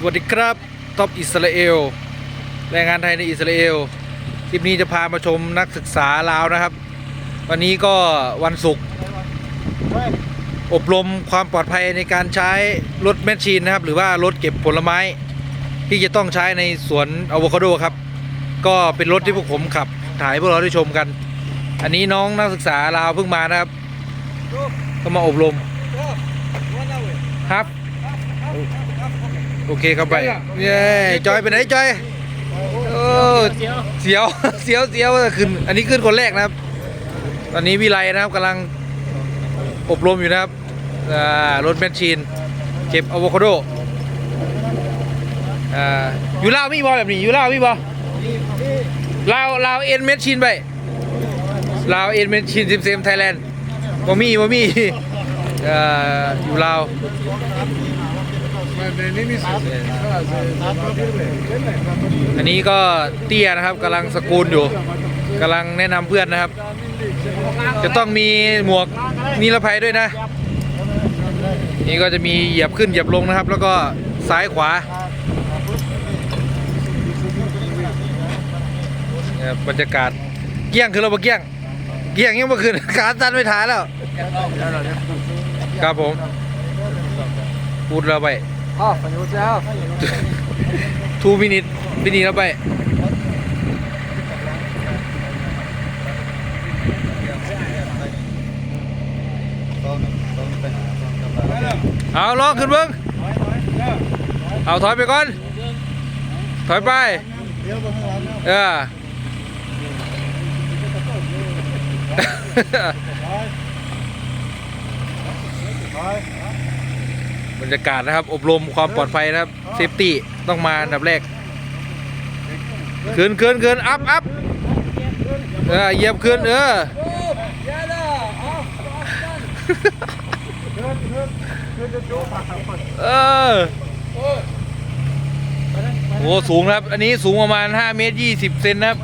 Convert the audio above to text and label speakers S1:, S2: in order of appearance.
S1: สวัสดีครับท็อปอิสราเอลแรงงานไทยในอิสราเอลคลิปนี้จะพามาชมนักศึกษาลาวนะครับ วันนี้ก็วันศุกร์อบรมความปลอดภัยในการใช้รถแมชชีนนะครับ หรือว่ารถเก็บผลไม้ ที่จะต้องใช้ในสวนอะโวคาโดครับ ก็เป็นรถที่พวกผมขับ ถ่ายให้พวกเราได้ชมกัน อันนี้น้องนักศึกษาลาวเพิ่งมานะครับก็มาอบรมครับ โอเคครับไปเย้จอยไปไหนจอยโอ้เสียวเสียวเสียวขึ้นอันนี้ขึ้นคนแรกนะครับ ตอนนี้วิไลนะครับกำลังอบรมอยู่นะครับรถแมชชีน เก็บอะโวคาโดอ่าอยู่ลาวมีบอแบบนี้อยู่ลาวมีบอลาวลาวเอ็นแมชชีนไปลาวเอ็นแมชชีนซิมเซมไทยแลนด์บ่มีบ่มีอ่าอยู่ลาว อันนี้ก็เตี้ยนะครับกำลังสกูลอยู่กำลังแนะนำเพื่อนนะครับ จะต้องมีหมวกนิรภัยด้วยนะ นี่ก็จะมีเหยียบขึ้นเหยียบลงนะครับ แล้วก็ซ้ายขวาบรรยากาศเกี้ยงคือเราเกี้ยง เกี้ยงยังเมื่อคืนขาตันไม่ทานแล้ว ครับผมพูดเราไป
S2: Oh, van jezelf.
S1: ทูมินิทมินิแล้วไป เอาลองขึ้นเบิ้งเอาถอยไปก่อน ถอยไป เออบร รยากาศนะครับ อบรมความปลอดภัยนะครับเซฟตี้ต้องมาอันดับแรกขึ้นขึ้นขึ้นอัพอัพเออเหยียบขึ้นเออเออโอ้สูงครับ อันนี้สูงประมาณ 5 เมตร 20 เซนนะครับ